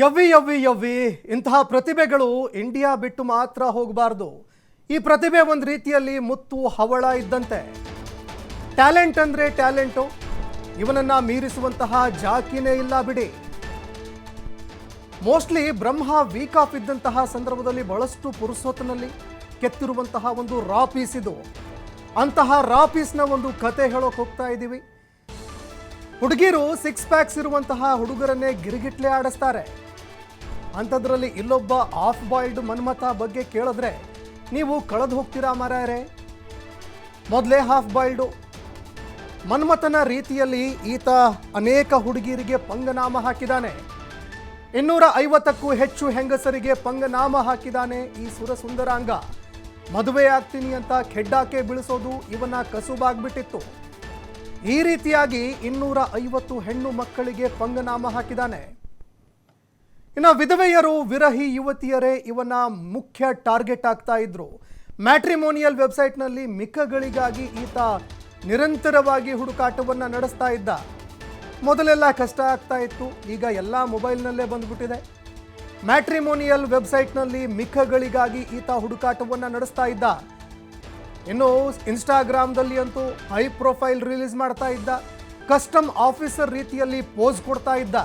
ಯವ್ವಿ ಯವ್ವಿ ಯವ್ವಿ ಇಂತಹ ಪ್ರತಿಭೆಗಳು ಇಂಡಿಯಾ ಬಿಟ್ಟು ಮಾತ್ರ ಹೋಗಬಾರ್ದು. ಈ ಪ್ರತಿಭೆ ಒಂದು ರೀತಿಯಲ್ಲಿ ಮುತ್ತು, ಹವಳ ಇದ್ದಂತೆ. ಟ್ಯಾಲೆಂಟ್ ಅಂದರೆ ಟ್ಯಾಲೆಂಟು, ಇವನನ್ನು ಮೀರಿಸುವಂತಹ ಜಾಕಿನೇ ಇಲ್ಲ ಬಿಡಿ. ಮೋಸ್ಟ್ಲಿ ಬ್ರಹ್ಮ ವೀಕ್ ಆಫ್ ಇದ್ದಂತಹ ಸಂದರ್ಭದಲ್ಲಿ ಬಹಳಷ್ಟು ಪುರುಷೋತ್ತನಲ್ಲಿ ಕೆತ್ತಿರುವಂತಹ ಒಂದು ರಾ ಪೀಸ್ ಇದು. ಅಂತಹ ರಾ ಪೀಸ್ನ ಒಂದು ಕತೆ ಹೇಳೋಕೆ ಹೋಗ್ತಾ ಇದ್ದೀವಿ ಹುಡುಗಿರು ಸಿಕ್ಸ್ ಪ್ಯಾಕ್ಸ್ ಇರುವಂತಹ ಹುಡುಗರನ್ನೇ ಗಿರಿಗಿಟ್ಲೆ ಆಡಿಸ್ತಾರೆ. ಅಂಥದ್ರಲ್ಲಿ ಇಲ್ಲೊಬ್ಬ ಆಫ್ ಬಾಯ್ಲ್ಡ್ ಮನ್ಮಥ ಬಗ್ಗೆ ಕೇಳಿದ್ರೆ, ನೀವು ಕಳೆದು ಹೋಗ್ತೀರಾ ಮಾರಾಯರೆ ಮೊದಲೇ ಹಾಫ್ ಬಾಯ್ಲ್ಡು ಮನ್ಮಥನ ರೀತಿಯಲ್ಲಿ ಈತ ಅನೇಕ ಹುಡುಗಿಯರಿಗೆ ಪಂಗನಾಮ ಹಾಕಿದ್ದಾನೆ. ಇನ್ನೂರ ಐವತ್ತಕ್ಕೂ ಹೆಚ್ಚು ಹೆಂಗಸರಿಗೆ ಪಂಗನಾಮ ಹಾಕಿದ್ದಾನೆ ಈ ಸುರಸುಂದರಾಂಗ. ಮದುವೆ ಆಗ್ತೀನಿ ಅಂತ ಖೆಡ್ಡಾಕೆ ಬೀಳಿಸೋದು ಇವನ ಕಸುಬಾಗ್ಬಿಟ್ಟಿತ್ತು. ಈ ರೀತಿಯಾಗಿ ಇನ್ನೂರ ಐವತ್ತು ಹೆಣ್ಣು ಮಕ್ಕಳಿಗೆ ಪಂಗನಾಮ ಹಾಕಿದ್ದಾನೆ. ಇನ್ನು ವಿಧವೆಯರು ವಿರಹಿ ಯುವತಿಯರೇ ಇವನ ಮುಖ್ಯ ಟಾರ್ಗೆಟ್ ಆಗ್ತಾ ಇದ್ರು. ಮ್ಯಾಟ್ರಿಮೋನಿಯಲ್ ವೆಬ್ಸೈಟ್ನಲ್ಲಿ ಮಿಕ್ಕಗಳಿಗಾಗಿ ಈತ ನಿರಂತರವಾಗಿ ಹುಡುಕಾಟವನ್ನು ನಡೆಸ್ತಾ ಇದ್ದ. ಮೊದಲೆಲ್ಲ ಕಷ್ಟ ಆಗ್ತಾ ಇತ್ತು, ಈಗ ಎಲ್ಲ ಮೊಬೈಲ್ನಲ್ಲೇ ಬಂದ್ಬಿಟ್ಟಿದೆ. ಮ್ಯಾಟ್ರಿಮೋನಿಯಲ್ ವೆಬ್ಸೈಟ್ನಲ್ಲಿ ಮಿಕ್ಕಗಳಿಗಾಗಿ ಈತ ಹುಡುಕಾಟವನ್ನು ನಡೆಸ್ತಾ ಇದ್ದ. ಇನ್ನು ಇನ್ಸ್ಟಾಗ್ರಾಮ್ದಲ್ಲಿ ಅಂತೂ ಹೈ ಪ್ರೊಫೈಲ್ ರಿಲೀಸ್ ಮಾಡ್ತಾ ಇದ್ದ ಕಸ್ಟಮ್ ಆಫೀಸರ್ ರೀತಿಯಲ್ಲಿ ಪೋಸ್ ಕೊಡ್ತಾ ಇದ್ದ.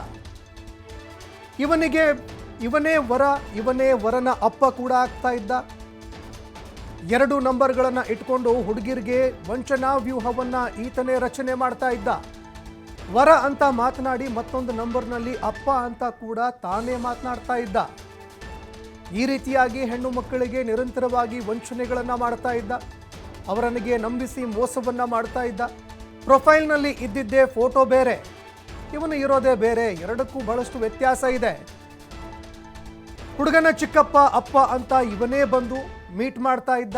ಇವನಿಗೆ, ಇವನೇ ವರ, ಇವನೇ ವರನ ಅಪ್ಪ ಕೂಡ ಆಗ್ತಾ ಇದ್ದ. ಎರಡು ನಂಬರ್ಗಳನ್ನು ಇಟ್ಕೊಂಡು ಹುಡುಗಿರಿಗೆ ವಂಚನಾ ವ್ಯೂಹವನ್ನು ಈತನೇ ರಚನೆ ಮಾಡ್ತಾ ಇದ್ದ. ವರ ಅಂತ ಮಾತನಾಡಿ ಮತ್ತೊಂದು ನಂಬರ್ನಲ್ಲಿ ಅಪ್ಪ ಅಂತ ಕೂಡ ತಾನೇ ಮಾತನಾಡ್ತಾ ಇದ್ದ. ಈ ರೀತಿಯಾಗಿ ಹೆಣ್ಣು ಮಕ್ಕಳಿಗೆ ನಿರಂತರವಾಗಿ ವಂಚನೆಗಳನ್ನು ಮಾಡ್ತಾ ಇದ್ದ. ಅವರನಿಗೆ ನಂಬಿಸಿ ಮೋಸವನ್ನ ಮಾಡ್ತಾ ಇದ್ದ. ಪ್ರೊಫೈಲ್ನಲ್ಲಿ ಇದ್ದಿದ್ದೇ ಫೋಟೋ ಬೇರೆ. ಇವನು ಇರೋದೇ ಬೇರೆ. ಎರಡಕ್ಕೂ ಬಹಳಷ್ಟು ವ್ಯತ್ಯಾಸ ಇದೆ. ಹುಡುಗನ ಚಿಕ್ಕಪ್ಪ, ಅಪ್ಪ ಅಂತ ಇವನೇ ಬಂದು ಮೀಟ್ ಮಾಡ್ತಾ ಇದ್ದ.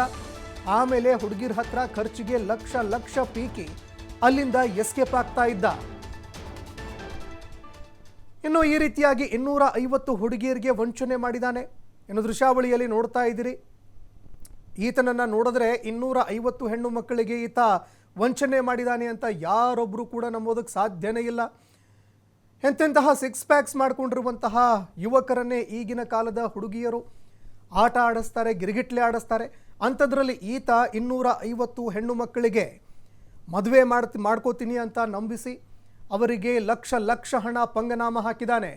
ಆಮೇಲೆ ಹುಡುಗಿರ ಹತ್ರ ಖರ್ಚಿಗೆ ಲಕ್ಷ ಲಕ್ಷ ಪೀಕಿ ಅಲ್ಲಿಂದ ಎಸ್ಕೇಪ್ ಆಗ್ತಾ ಇದ್ದ. ಇನ್ನು ಈ ರೀತಿಯಾಗಿ ಇನ್ನೂರ ಐವತ್ತು ಹುಡುಗಿಯರಿಗೆ ವಂಚನೆ ಮಾಡಿದ್ದಾನೆ ಇನ್ನು ದೃಶ್ಯಾವಳಿಯಲ್ಲಿ ನೋಡ್ತಾ ಇದ್ದೀರಿ. ಈತನನ್ನ ನೋಡಿದ್ರೆ ಇನ್ನೂರ ಐವತ್ತು ಹೆಣ್ಣು ಮಕ್ಕಳಿಗೆ ಈತ ವಂಚನೆ ಮಾಡಿದಾನೆ ಅಂತ ಯಾರೊಬ್ಬರು ಕೂಡ ನಂಬೋದಕ್ಕೆ ಸಾಧ್ಯನೇ ಇಲ್ಲ. ಎಂತೆಂತಹ ಸಿಕ್ಸ್ ಪ್ಯಾಕ್ಸ್ ಮಾಡಿಕೊಂಡಿರುವಂತಹ ಯುವಕರನ್ನೇ ಈಗಿನ ಕಾಲದ ಹುಡುಗಿಯರು ಆಟ ಆಡಿಸ್ತಾರೆ, ಗಿರಿಗಿಟ್ಲೆ ಆಡಿಸ್ತಾರೆ. ಅಂಥದ್ರಲ್ಲಿ ಈತ ಇನ್ನೂರ ಐವತ್ತು ಹೆಣ್ಣು ಮಕ್ಕಳಿಗೆ ಮದುವೆ ಮಾಡ್ತಿ, ಮಾಡ್ಕೋತೀನಿ ಅಂತ ನಂಬಿಸಿ ಅವರಿಗೆ ಲಕ್ಷ ಲಕ್ಷ ಹಣ ಪಂಗನಾಮ ಹಾಕಿದ್ದಾನೆ.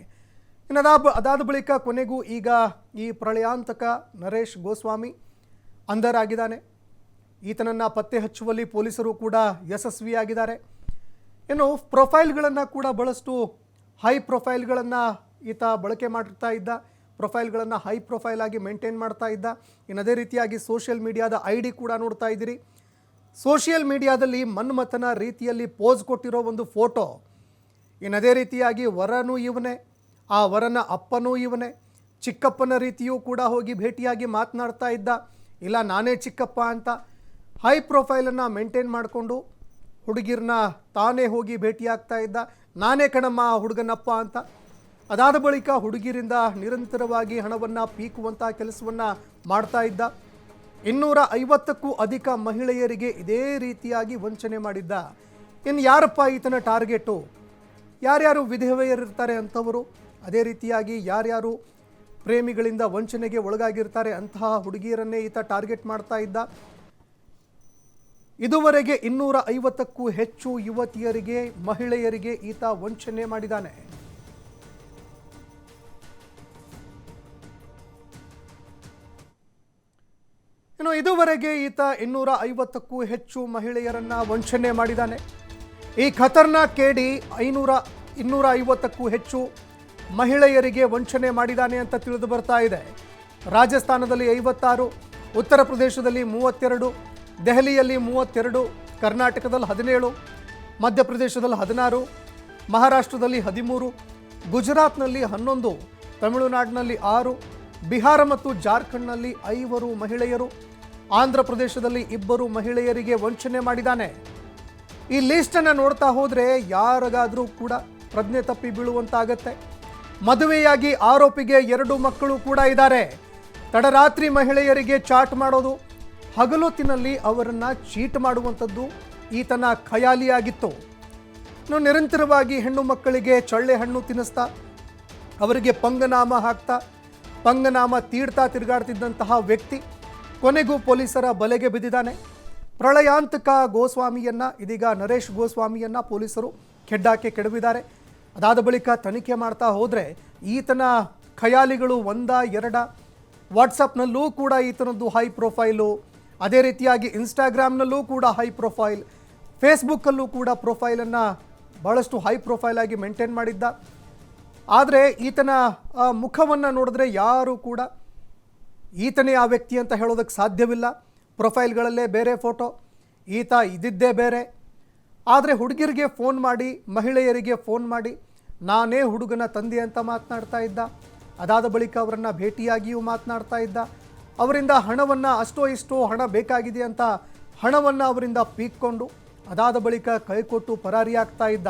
ಇನ್ನು ಅದಾದ ಅದಾದ ಬಳಿಕ ಕೊನೆಗೂ ಈಗ ಈ ಪ್ರಳಯಾಂತಕ ನರೇಶ್ ಗೋಸ್ವಾಮಿ ಅಂಧರಾಗಿದ್ದಾನೆ. ಈತನನ್ನು ಪತ್ತೆ ಹಚ್ಚುವಲ್ಲಿ ಪೊಲೀಸರು ಕೂಡ ಯಶಸ್ವಿಯಾಗಿದ್ದಾರೆ. ಇನ್ನು ಪ್ರೊಫೈಲ್ಗಳನ್ನು ಕೂಡ ಬಹಳಷ್ಟು ಹೈ ಪ್ರೊಫೈಲ್ಗಳನ್ನು ಈತ ಬಳಕೆ ಮಾಡ್ತಾ ಇದ್ದ. ಪ್ರೊಫೈಲ್ಗಳನ್ನು ಹೈ ಪ್ರೊಫೈಲ್ ಆಗಿ ಮೇಂಟೈನ್ ಮಾಡ್ತಾ ಇದ್ದ. ಇನ್ನು ಅದೇ ರೀತಿಯಾಗಿ ಸೋಷಿಯಲ್ ಮೀಡಿಯಾದ ಐ ಡಿ ಕೂಡ ನೋಡ್ತಾ ಇದ್ದೀರಿ. ಸೋಷಿಯಲ್ ಮೀಡಿಯಾದಲ್ಲಿ ಮನ್ಮಥನ ರೀತಿಯಲ್ಲಿ ಪೋಸ್ ಕೊಟ್ಟಿರೋ ಒಂದು ಫೋಟೋ. ಇನ್ನು ಅದೇ ರೀತಿಯಾಗಿ ವರನೂ ಇವನೇ. ಆ ವರನ ಅಪ್ಪನೂ ಇವನೇ. ಚಿಕ್ಕಪ್ಪನ ರೀತಿಯೂ ಕೂಡ ಹೋಗಿ ಭೇಟಿಯಾಗಿ ಮಾತನಾಡ್ತಾ ಇದ್ದ. ಇಲ್ಲ, ನಾನೇ ಚಿಕ್ಕಪ್ಪ ಅಂತ ಹೈ ಪ್ರೊಫೈಲನ್ನು ಮೇಂಟೈನ್ ಮಾಡಿಕೊಂಡು ಹುಡುಗಿರನ್ನ ತಾನೇ ಹೋಗಿ ಭೇಟಿಯಾಗ್ತಾ ಇದ್ದ, ನಾನೇ ಕಣಮ್ಮ ಹುಡುಗನಪ್ಪ ಅಂತ. ಅದಾದ ಬಳಿಕ ಹುಡುಗಿರಿಂದ ನಿರಂತರವಾಗಿ ಹಣವನ್ನು ಪೀಕುವಂಥ ಕೆಲಸವನ್ನು ಮಾಡ್ತಾ ಇದ್ದ. ಇನ್ನೂರ ಐವತ್ತಕ್ಕೂ ಅಧಿಕ ಮಹಿಳೆಯರಿಗೆ ಇದೇ ರೀತಿಯಾಗಿ ವಂಚನೆ ಮಾಡಿದ್ದ. ಇನ್ನು ಯಾರಪ್ಪ ಈತನ ಟಾರ್ಗೆಟು? ಯಾರ್ಯಾರು ವಿಧವೆಯರಿರ್ತಾರೆ ಅಂಥವರು ಅದೇ ರೀತಿಯಾಗಿ ಯಾರ್ಯಾರು ಪ್ರೇಮಿಗಳಿಂದ ವಂಚನೆಗೆ ಒಳಗಾಗಿರ್ತಾರೆ. ಅಂತಹ ಹುಡುಗಿಯರನ್ನೇ ಈತ ಟಾರ್ಗೆಟ್ ಮಾಡ್ತಾ ಇದ್ದ. ಇದುವರೆಗೆ ಇನ್ನೂರ ಐವತ್ತಕ್ಕೂ ಹೆಚ್ಚು ಯುವತಿಯರಿಗೆ, ಮಹಿಳೆಯರಿಗೆ ಈತ ವಂಚನೆ ಮಾಡಿದ್ದಾನೆ. ಇನ್ನು ಇದುವರೆಗೆ ಈತ ಇನ್ನೂರ ಐವತ್ತಕ್ಕೂ ಹೆಚ್ಚು ಮಹಿಳೆಯರನ್ನ ವಂಚನೆ ಮಾಡಿದ್ದಾನೆ. ಈ ಖತರ್ನಾಕ್ ಕೇಡಿ ಐನೂರ ಇನ್ನೂರ ಐವತ್ತಕ್ಕೂ ಹೆಚ್ಚು ಮಹಿಳೆಯರಿಗೆ ವಂಚನೆ ಮಾಡಿದ್ದಾನೆ ಅಂತ ತಿಳಿದು ಬರ್ತಾ ಇದೆ. ರಾಜಸ್ಥಾನದಲ್ಲಿ ಐವತ್ತಾರು, ಉತ್ತರ ಪ್ರದೇಶದಲ್ಲಿ ಮೂವತ್ತೆರಡು, ದೆಹಲಿಯಲ್ಲಿ ಮೂವತ್ತೆರಡು, ಕರ್ನಾಟಕದಲ್ಲಿ ಹದಿನೇಳು, ಮಧ್ಯಪ್ರದೇಶದಲ್ಲಿ ಹದಿನಾರು, ಮಹಾರಾಷ್ಟ್ರದಲ್ಲಿ ಹದಿಮೂರು, ಗುಜರಾತ್ನಲ್ಲಿ ಹನ್ನೊಂದು, ತಮಿಳುನಾಡಿನಲ್ಲಿ ಆರು, ಬಿಹಾರ ಮತ್ತು ಜಾರ್ಖಂಡ್ನಲ್ಲಿ ಐವರು ಮಹಿಳೆಯರು, ಆಂಧ್ರ ಪ್ರದೇಶದಲ್ಲಿ ಇಬ್ಬರು ಮಹಿಳೆಯರಿಗೆ ವಂಚನೆ ಮಾಡಿದ್ದಾನೆ. ಈ ಲಿಸ್ಟನ್ನು ನೋಡ್ತಾ ಹೋದರೆ ಯಾರಿಗಾದರೂ ಕೂಡ ಪ್ರಜ್ಞೆ ತಪ್ಪಿ ಬೀಳುವಂತಾಗತ್ತೆ. ಮದುವೆಯಾಗಿ ಆರೋಪಿಗೆ ಎರಡು ಮಕ್ಕಳು ಕೂಡ ಇದ್ದಾರೆ. ತಡರಾತ್ರಿ ಮಹಿಳೆಯರಿಗೆ ಚಾಟ್ ಮಾಡೋದು ಹಗಲೊತ್ತಿನಲ್ಲಿ ಅವರನ್ನು ಚೀಟ್ ಮಾಡುವಂಥದ್ದು ಈತನ ಖಯಾಲಿಯಾಗಿತ್ತು. ನಿರಂತರವಾಗಿ ಹೆಣ್ಣು ಮಕ್ಕಳಿಗೆ ಚಳ್ಳೆ ಹಣ್ಣು ತಿನ್ನಿಸ್ತಾ, ಅವರಿಗೆ ಪಂಗನಾಮ ಹಾಕ್ತಾ, ಪಂಗನಾಮ ತೀಡ್ತಾ ತಿರುಗಾಡ್ತಿದ್ದಂತಹ ವ್ಯಕ್ತಿ ಕೊನೆಗೂ ಪೊಲೀಸರ ಬಲೆಗೆ ಬಿದ್ದಿದ್ದಾನೆ. ಪ್ರಳಯಾಂತಕ ಗೋಸ್ವಾಮಿಯನ್ನ, ಇದೀಗ ನರೇಶ್ ಗೋಸ್ವಾಮಿಯನ್ನ ಪೊಲೀಸರು ಕೆಡ್ಡಾಕೆ ಕೆಡವಿದ್ದಾರೆ. ಅದಾದ ಬಳಿಕ ತನಿಖೆ ಮಾಡ್ತಾ ಹೋದರೆ ಈತನ ಖಯಾಲಿಗಳು ಒಂದ ಎರಡ. ವಾಟ್ಸಪ್ನಲ್ಲೂ ಕೂಡ ಈತನದ್ದು ಹೈ ಪ್ರೊಫೈಲು ಅದೇ ರೀತಿಯಾಗಿ ಇನ್ಸ್ಟಾಗ್ರಾಮ್ನಲ್ಲೂ ಕೂಡ ಹೈ ಪ್ರೊಫೈಲ್ ಫೇಸ್ಬುಕ್ಕಲ್ಲೂ ಕೂಡ ಪ್ರೊಫೈಲನ್ನು ಭಾಳಷ್ಟು ಹೈ ಪ್ರೊಫೈಲ್ ಆಗಿ ಮೇಂಟೈನ್ ಮಾಡಿದ್ದ. ಆದರೆ ಈತನ ಮುಖವನ್ನು ನೋಡಿದ್ರೆ ಯಾರೂ ಕೂಡ ಈತನೇ ಆ ವ್ಯಕ್ತಿ ಅಂತ ಹೇಳೋದಕ್ಕೆ ಸಾಧ್ಯವಿಲ್ಲ. ಪ್ರೊಫೈಲ್ಗಳಲ್ಲೇ ಬೇರೆ ಫೋಟೋ ಈತ ಇದ್ದಿದ್ದೇ ಬೇರೆ. ಆದರೆ ಹುಡುಗಿರಿಗೆ ಫೋನ್ ಮಾಡಿ ಮಹಿಳೆಯರಿಗೆ ಫೋನ್ ಮಾಡಿ ನಾನೇ ಹುಡುಗನ ತಂದೆ ಅಂತ ಮಾತನಾಡ್ತಾ ಇದ್ದ. ಅದಾದ ಬಳಿಕ ಅವರನ್ನು ಭೇಟಿಯಾಗಿಯೂ ಮಾತನಾಡ್ತಾ ಇದ್ದ. ಅವರಿಂದ ಹಣವನ್ನು ಅಷ್ಟೋ ಇಷ್ಟೋ ಹಣ ಬೇಕಾಗಿದೆ ಅಂತ ಹಣವನ್ನು ಅವರಿಂದ ಪೀಕ್ಕೊಂಡು ಅದಾದ ಬಳಿಕ ಕೈಕೊಟ್ಟು ಪರಾರಿಯಾಗ್ತಾ ಇದ್ದ.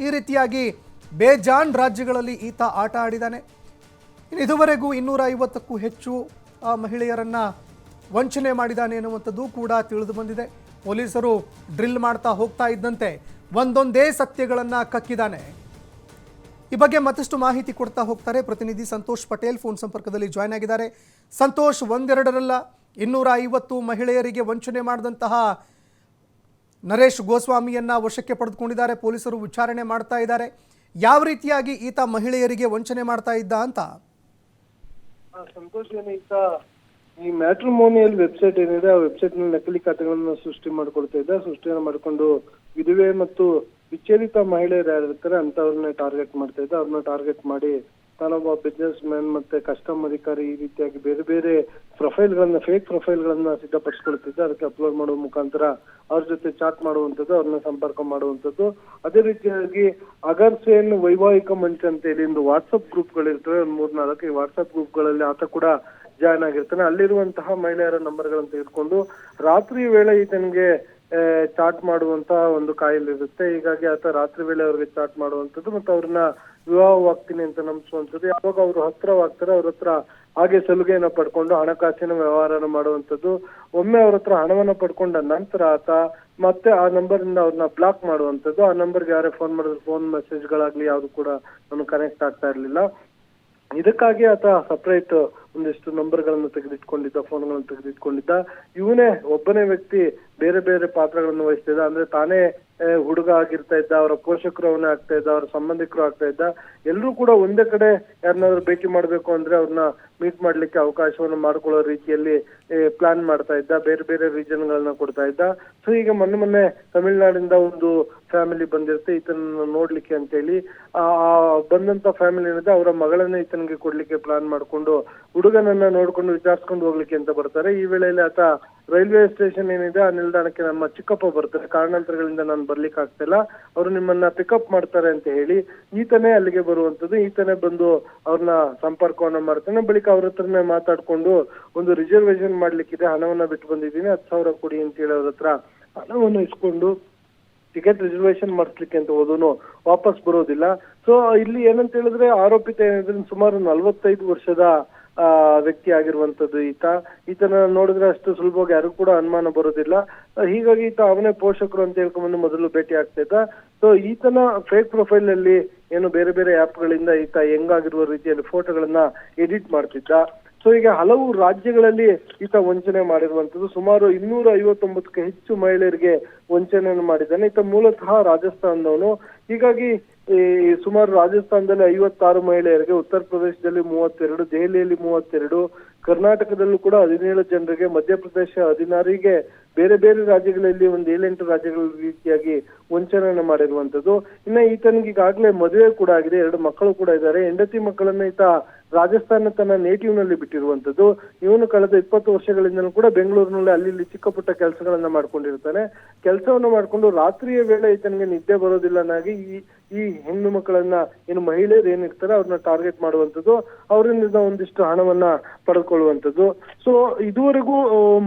ಈ ರೀತಿಯಾಗಿ ಬೇಜಾನ್ ರಾಜ್ಯಗಳಲ್ಲಿ ಈತ ಆಟ ಆಡಿದ್ದಾನೆ ಇದುವರೆಗೂ ಇನ್ನೂರ ಐವತ್ತಕ್ಕೂ ಹೆಚ್ಚು ಆ, ಮಹಿಳೆಯರನ್ನ ವಂಚನೆ ಮಾಡಿದ್ದಾನೆ ಎನ್ನುವಂಥದ್ದು ಕೂಡ ತಿಳಿದು ಬಂದಿದೆ. ಪೊಲೀಸರು ಡ್ರಿಲ್ ಮಾಡ್ತಾ ಹೋಗ್ತಾ ಇದ್ದಂತೆ ಒಂದೊಂದೇ ಸತ್ಯಗಳನ್ನು ಕಕ್ಕಿದ್ದಾನೆ ಈ ಬಗ್ಗೆ ಮತ್ತಷ್ಟು ಮಾಹಿತಿ ಕೊಡ್ತಾ ಹೋಗ್ತಾರೆ ಪ್ರತಿನಿಧಿ ಸಂತೋಷ್ ಪಟೇಲ್. ಫೋನ್ ಸಂಪರ್ಕದಲ್ಲಿ ಜಾಯ್ನ್ ಆಗಿದ್ದಾರೆ. ಸಂತೋಷ್, ಒಂದೆರಡರಲ್ಲ ಇನ್ನೂರ ಐವತ್ತು ಮಹಿಳೆಯರಿಗೆ ವಂಚನೆ ಮಾಡಿದಂತಹ ನರೇಶ್ ಗೋಸ್ವಾಮಿಯನ್ನ ವಶಕ್ಕೆ ಪಡೆದುಕೊಂಡಿದ್ದಾರೆ. ಪೊಲೀಸರು ವಿಚಾರಣೆ ಮಾಡ್ತಾ ಇದ್ದಾರೆ. ಯಾವ ರೀತಿಯಾಗಿ ಈತ ಮಹಿಳೆಯರಿಗೆ ವಂಚನೆ ಮಾಡ್ತಾ ಇದ್ದ ಅಂತ? ಸಂತೋಷ್ ಈ ಮ್ಯಾಟ್ರಿಮೋನಿಯಲ್ ವೆಬ್ಸೈಟ್ ಏನಿದೆ, ಆ ವೆಬ್ಸೈಟ್ನಲ್ಲಿ ನಕಲಿ ಖಾತೆಗಳನ್ನ ಸೃಷ್ಟಿ ಮಾಡ್ಕೊಳ್ತಾ ಇದ್ದ ಸೃಷ್ಟಿಯನ್ನು ಮಾಡ್ಕೊಂಡು ವಿಧವೆ ಮತ್ತು ವಿಚ್ಛೇದಿತ ಮಹಿಳೆಯರು ಯಾರಿರ್ತಾರೆ ಅಂತವ್ರನ್ನ ಟಾರ್ಗೆಟ್ ಮಾಡ್ತಾ ಇದ್ದ ಅವ್ರನ್ನ ಟಾರ್ಗೆಟ್ ಮಾಡಿ ತಾನೊಬ್ಬ ಬಿಸ್ನೆಸ್ ಮ್ಯಾನ್ ಮತ್ತೆ ಕಸ್ಟಮ್ ಅಧಿಕಾರಿ ಈ ರೀತಿಯಾಗಿ ಬೇರೆ ಬೇರೆ ಪ್ರೊಫೈಲ್ ಗಳನ್ನ ಫೇಕ್ ಪ್ರೊಫೈಲ್ ಗಳನ್ನ ಸಿದ್ಧಪಡಿಸ್ಕೊಳ್ತಿದ್ದ ಅದಕ್ಕೆ ಅಪ್ಲೋಡ್ ಮಾಡುವ ಮುಖಾಂತರ ಅವ್ರ ಜೊತೆ ಚಾಟ್ ಮಾಡುವಂತದ್ದು ಅವ್ರನ್ನ ಸಂಪರ್ಕ ಮಾಡುವಂತದ್ದು ಅದೇ ರೀತಿಯಾಗಿ ಅಗರ್ಸೇನ್ ವೈವಾಹಿಕ ಮಂಚ ಅಂತ ಹೇಳಿ ಒಂದು ವಾಟ್ಸಪ್ ಗ್ರೂಪ್ ಗಳಿರ್ತವೆ. ಒಂದ್ ಮೂರ್ನಾಲ್ಕು ಈ ವಾಟ್ಸ್ಆಪ್ ಗ್ರೂಪ್ಗಳಲ್ಲಿ ಆತ ಕೂಡ ಜಾಯ್ನ್ ಆಗಿರ್ತಾನೆ. ಅಲ್ಲಿರುವಂತಹ ಮಹಿಳೆಯರ ನಂಬರ್ ಗಳನ್ನ ತೆಗೆದುಕೊಂಡು ರಾತ್ರಿ ವೇಳೆ ಈತನಿಗೆ ಚಾಟ್ ಮಾಡುವಂತ ಒಂದು ಕಾಯಿಲೆ ಇರುತ್ತೆ ಹೀಗಾಗಿ ಆತ ರಾತ್ರಿ ವೇಳೆ ಅವ್ರಿಗೆ ಚಾಟ್ ಮಾಡುವಂತದ್ದು ಮತ್ತೆ ಅವ್ರನ್ನ ವಿವಾಹವಾಗ್ತೀನಿ ಅಂತ ನಂಬಿಸುವಂತದ್ದು ಯಾವಾಗ ಅವರು ಹತ್ರವಾಗ್ತಾರೆ ಅವ್ರ ಹತ್ರ ಹಾಗೆ ಸಲುಗೆಯನ್ನ ಪಡ್ಕೊಂಡು ಹಣಕಾಸಿನ ವ್ಯವಹಾರನ ಮಾಡುವಂತದ್ದು ಒಮ್ಮೆ ಅವ್ರ ಹತ್ರ ಹಣವನ್ನ ಪಡ್ಕೊಂಡ ನಂತರ ಆತ ಮತ್ತೆ ಆ ನಂಬರ್ ಇಂದ ಅವ್ರನ್ನ ಬ್ಲಾಕ್ ಮಾಡುವಂತದ್ದು ಆ ನಂಬರ್ಗೆ ಯಾರೇ ಫೋನ್ ಮಾಡಿದ್ರೆ ಫೋನ್ ಮೆಸೇಜ್ಗಳಾಗ್ಲಿ ಯಾವ್ದು ಕೂಡ ನಮ್ಗೆ ಕನೆಕ್ಟ್ ಆಗ್ತಾ ಇರ್ಲಿಲ್ಲ. ಇದಕ್ಕಾಗಿ ಆತ ಸಪ್ರೇಟ್ ಒಂದಿಷ್ಟು ನಂಬರ್ಗಳನ್ನು ತೆಗೆದಿಟ್ಕೊಂಡಿದ್ದ ಫೋನ್ಗಳನ್ನು ತೆಗೆದಿಟ್ಕೊಂಡಿದ್ದ. ಇವನೇ ಒಬ್ಬನೇ ವ್ಯಕ್ತಿ ಬೇರೆ ಬೇರೆ ಪಾತ್ರಗಳನ್ನು ವಹಿಸ್ತಿದ್ದ. ಅಂದ್ರೆ ತಾನೇ ಹುಡುಗ ಆಗಿರ್ತಾ ಇದ್ದ, ಅವರ ಪೋಷಕರು ಅವನೇ ಆಗ್ತಾ ಇದ್ದ, ಅವರ ಸಂಬಂಧಿಕರು ಆಗ್ತಾ ಇದ್ದ, ಎಲ್ಲರೂ ಕೂಡ ಒಂದೇ ಕಡೆ ಯಾರನ್ನಾದ್ರೂ ಭೇಟಿ ಮಾಡ್ಬೇಕು ಅಂದ್ರೆ ಅವ್ರನ್ನ ಮೀಟ್ ಮಾಡ್ಲಿಕ್ಕೆ ಅವಕಾಶವನ್ನು ಮಾಡ್ಕೊಳ್ಳೋ ರೀತಿಯಲ್ಲಿ ಪ್ಲಾನ್ ಮಾಡ್ತಾ ಇದ್ದ, ಬೇರೆ ಬೇರೆ ರೀಜನ್ ಗಳನ್ನ ಕೊಡ್ತಾ ಇದ್ದ. ಸೊ ಈಗ ಮೊನ್ನೆ ಮೊನ್ನೆ ತಮಿಳ್ನಾಡಿಂದ ಒಂದು ಫ್ಯಾಮಿಲಿ ಬಂದಿರುತ್ತೆ ಈತನ ನೋಡ್ಲಿಕ್ಕೆ ಅಂತೇಳಿ. ಆ ಆ ಬಂದಂತ ಫ್ಯಾಮಿಲಿ ಏನಿದೆ, ಅವರ ಮಗಳನ್ನ ಈತನಿಗೆ ಕೊಡ್ಲಿಕ್ಕೆ ಪ್ಲಾನ್ ಮಾಡ್ಕೊಂಡು, ಹುಡುಗನನ್ನ ನೋಡ್ಕೊಂಡು ವಿಚಾರಿಸ್ಕೊಂಡು ಹೋಗ್ಲಿಕ್ಕೆ ಅಂತ ಬರ್ತಾರೆ. ಈ ವೇಳೆಯಲ್ಲಿ ಆತ ರೈಲ್ವೆ ಸ್ಟೇಷನ್ ಏನಿದೆ ಆ ನಿಲ್ದಾಣಕ್ಕೆ ನಮ್ಮ ಚಿಕ್ಕಪ್ಪ ಬರ್ತಾರೆ. ಕಾರಣಾಂತರಗಳಿಂದ ನಾನು ಬರ್ಲಿಕ್ಕೆ ಆಗ್ತಿಲ್ಲ ಅವರು ನಿಮ್ಮನ್ನ ಪಿಕಪ್ ಮಾಡ್ತಾರೆ ಅಂತ ಹೇಳಿ ಈತನೇ ಅಲ್ಲಿಗೆ ಬರುವಂತದ್ದು ಈತನೇ ಬಂದು ಅವ್ರನ್ನ ಸಂಪರ್ಕವನ್ನ ಮಾಡ್ತಾನೆ. ಬಳಿಕ ಅವ್ರ ಹತ್ರನೇ ಮಾತಾಡ್ಕೊಂಡು ಒಂದು ರಿಸರ್ವೇಶನ್ ಮಾಡ್ಲಿಕ್ಕಿದೆ. ಹಣವನ್ನ ಬಿಟ್ಟು ಬಂದಿದ್ದೀನಿ. ಹತ್ತು ಸಾವಿರ ಕೊಡಿ ಅಂತ ಹೇಳಿ ಅವ್ರ ಹತ್ರ ಹಣವನ್ನು ಇಸ್ಕೊಂಡು ಟಿಕೆಟ್ ರಿಸರ್ವೇಶನ್ ಮಾಡಿಸ್ಲಿಕ್ಕೆ ಅಂತ ಹೋದನು ವಾಪಸ್ ಬರೋದಿಲ್ಲ. ಸೊ ಇಲ್ಲಿ ಏನಂತ ಹೇಳಿದ್ರೆ ಆರೋಪಿತ ಏನಿದ್ರೆ ಸುಮಾರು ನಲವತ್ತೈದು ವರ್ಷದ ವ್ಯಕ್ತಿ ಆಗಿರುವಂತದ್ದು ಈತ. ಈತನ ನೋಡಿದ್ರೆ ಅಷ್ಟು ಸುಲಭವಾಗಿ ಯಾರು ಕೂಡ ಅನುಮಾನ ಬರೋದಿಲ್ಲ. ಹೀಗಾಗಿ ಈತ ಅವನೇ ಪೋಷಕರು ಅಂತ ಹೇಳ್ಕೊಂಡ್ಬಂದು ಮೊದಲು ಭೇಟಿ ಆಗ್ತಾ ಇದ್ದ ಸೊ ಈತನ ಫೇಕ್ ಪ್ರೊಫೈಲ್ ಅಲ್ಲಿ ಏನು ಬೇರೆ ಬೇರೆ ಆಪ್ ಗಳಿಂದ ಈತ ಹೆಂಗಾಗಿರುವ ರೀತಿಯಲ್ಲಿ ಫೋಟೋಗಳನ್ನ ಎಡಿಟ್ ಮಾಡ್ತಿದ್ದ. ಸೊ ಈಗ ಹಲವು ರಾಜ್ಯಗಳಲ್ಲಿ ಈತ ವಂಚನೆ ಮಾಡಿರುವಂತದ್ದು ಸುಮಾರು ಇನ್ನೂರ ಐವತ್ತೊಂಬತ್ತಕ್ಕೆ ಹೆಚ್ಚು ಮಹಿಳೆಯರಿಗೆ ವಂಚನೆಯನ್ನು ಮಾಡಿದ್ದಾನೆ. ಈತ ಮೂಲತಃ ರಾಜಸ್ಥಾನದವನು. ಹೀಗಾಗಿ ಈ ಸುಮಾರು ರಾಜಸ್ಥಾನದಲ್ಲಿ ಐವತ್ತಾರು ಮಹಿಳೆಯರಿಗೆ, ಉತ್ತರ ಪ್ರದೇಶದಲ್ಲಿ ಮೂವತ್ತೆರಡು, ದೆಹಲಿಯಲ್ಲಿ ಮೂವತ್ತೆರಡು, ಕರ್ನಾಟಕದಲ್ಲೂ ಕೂಡ ಹದಿನೇಳು ಜನರಿಗೆ, ಮಧ್ಯಪ್ರದೇಶ ಹದಿನಾರಿಗೆ ಬೇರೆ ಬೇರೆ ರಾಜ್ಯಗಳಲ್ಲಿ ಒಂದು ಏಳೆಂಟು ರಾಜ್ಯಗಳ ರೀತಿಯಾಗಿ ವಂಚನೆಯನ್ನು ಮಾಡಿರುವಂತದ್ದು ಇನ್ನ ಈತನಿಗೆ ಈಗಾಗಲೇ ಮದುವೆ ಕೂಡ ಆಗಿದೆ, ಎರಡು ಮಕ್ಕಳು ಕೂಡ ಇದ್ದಾರೆ. ಹೆಂಡತಿ ಮಕ್ಕಳನ್ನ ಈತ ರಾಜಸ್ಥಾನ ತನ್ನ ನೇಟಿವ್ನಲ್ಲಿ ಬಿಟ್ಟಿರುವಂತದ್ದು ಇವನು ಕಳೆದ ಇಪ್ಪತ್ತು ವರ್ಷಗಳಿಂದಲೂ ಕೂಡ ಬೆಂಗಳೂರಿನಲ್ಲಿ ಅಲ್ಲಿ ಇಲ್ಲಿ ಚಿಕ್ಕ ಪುಟ್ಟ ಕೆಲಸಗಳನ್ನ ಮಾಡ್ಕೊಂಡಿರ್ತಾನೆ. ಕೆಲಸವನ್ನು ಮಾಡ್ಕೊಂಡು ರಾತ್ರಿಯ ವೇಳೆ ಈತನಿಗೆ ನಿದ್ದೆ ಬರೋದಿಲ್ಲನಾಗಿ ಈ ಈ ಹೆಣ್ಣು ಮಕ್ಕಳನ್ನ ಏನು ಮಹಿಳೆಯರು ಏನಿರ್ತಾರೆ ಅವ್ರನ್ನ ಟಾರ್ಗೆಟ್ ಮಾಡುವಂಥದ್ದು, ಅವರಿಂದ ಒಂದಿಷ್ಟು ಹಣವನ್ನ ಪಡೆದುಕೊಳ್ಳುವಂಥದ್ದು. ಸೊ ಇದುವರೆಗೂ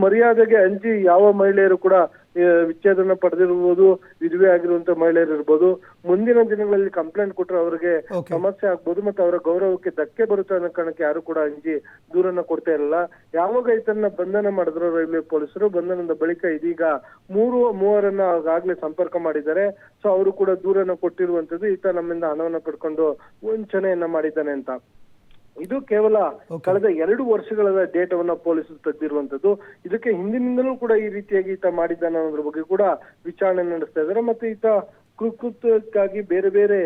ಮರ್ಯಾದೆಗೆ ಅಂಜಿ ಯಾವ ಮಹಿಳೆಯರು ಕೂಡ ವಿಚ್ಛೇದನ ಪಡೆದಿರ್ಬೋದು ವಿಧವೆ ಆಗಿರುವಂತ ಮಹಿಳೆಯರು ಇರ್ಬೋದು. ಮುಂದಿನ ದಿನಗಳಲ್ಲಿ ಕಂಪ್ಲೇಂಟ್ ಕೊಟ್ಟರೆ ಅವರಿಗೆ ಸಮಸ್ಯೆ ಆಗ್ಬೋದು ಮತ್ತೆ ಅವರ ಗೌರವಕ್ಕೆ ಧಕ್ಕೆ ಬರುತ್ತೆ ಅನ್ನೋ ಕಾರಣಕ್ಕೆ ಯಾರು ಕೂಡ ಅಂಜಿ ದೂರನ್ನ ಕೊಡ್ತಾ ಇರಲ್ಲ. ಯಾವಾಗ ಈತನ ಬಂಧನ ಮಾಡಿದ್ರು ರೈಲ್ವೆ ಪೊಲೀಸರು ಬಂಧನದ ಬಳಿಕ ಇದೀಗ ಮೂರು ಮೂವರನ್ನ ಆಗಾಗ್ಲೇ ಸಂಪರ್ಕ ಮಾಡಿದ್ದಾರೆ. ಸೊ ಅವರು ಕೂಡ ದೂರನ್ನ ಕೊಟ್ಟಿರುವಂತದ್ದು ಈತ ನಮ್ಮಿಂದ ಹಣವನ್ನ ಪಡ್ಕೊಂಡು ವಂಚನೆಯನ್ನ ಮಾಡಿದ್ದಾನೆ ಅಂತ. ಇದು ಕೇವಲ ಕಳೆದ ಎರಡು ವರ್ಷಗಳ ಡೇಟಾವನ್ನ ಪೊಲೀಸರು ತೆಗೆದಿರುವಂತದ್ದು ಇದಕ್ಕೆ ಹಿಂದಿನಿಂದಲೂ ಕೂಡ ಈ ರೀತಿಯಾಗಿ ಈತ ಮಾಡಿದ್ದಾನೆ ಅನ್ನೋದ್ರ ಬಗ್ಗೆ ಕೂಡ ವಿಚಾರಣೆ ನಡೆಸ್ತಾ ಇದ್ದಾರೆ. ಮತ್ತೆ ಈತ ಕೃತ್ಯಕ್ಕಾಗಿ ಬೇರೆ ಬೇರೆ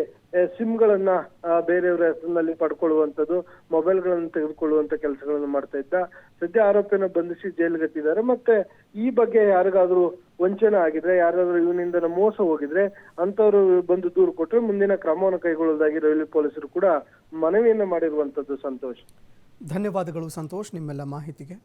ಸಿಮ್ ಗಳನ್ನ ಆ, ಬೇರೆಯವರ ಹೆಸರಿನಲ್ಲಿ ಪಡ್ಕೊಳ್ಳುವಂತದ್ದು ಮೊಬೈಲ್ ಗಳನ್ನ ತೆಗೆದುಕೊಳ್ಳುವಂತ ಕೆಲಸಗಳನ್ನು ಮಾಡ್ತಾ ಇದ್ದ. ಸದ್ಯ ಆರೋಪಿಯನ್ನು ಬಂಧಿಸಿ ಜೈಲಿಗಟ್ಟಿದ್ದಾರೆ. ಮತ್ತೆ ಈ ಬಗ್ಗೆ ಯಾರಿಗಾದ್ರೂ ವಂಚನೆ ಆಗಿದ್ರೆ ಯಾರಾದ್ರೂ ಇವನಿಂದ ಮೋಸ ಹೋಗಿದ್ರೆ ಅಂತವರು ಬಂದು ದೂರು ಕೊಟ್ಟರೆ ಮುಂದಿನ ಕ್ರಮವನ್ನು ಕೈಗೊಳ್ಳುವುದಾಗಿ ರೈಲ್ವೆ ಪೊಲೀಸರು ಕೂಡ ಮನವಿಯನ್ನು ಮಾಡಿರುವಂತದ್ದು ಸಂತೋಷ್. ಧನ್ಯವಾದಗಳು ಸಂತೋಷ್, ನಿಮ್ಮೆಲ್ಲ ಮಾಹಿತಿಗೆ.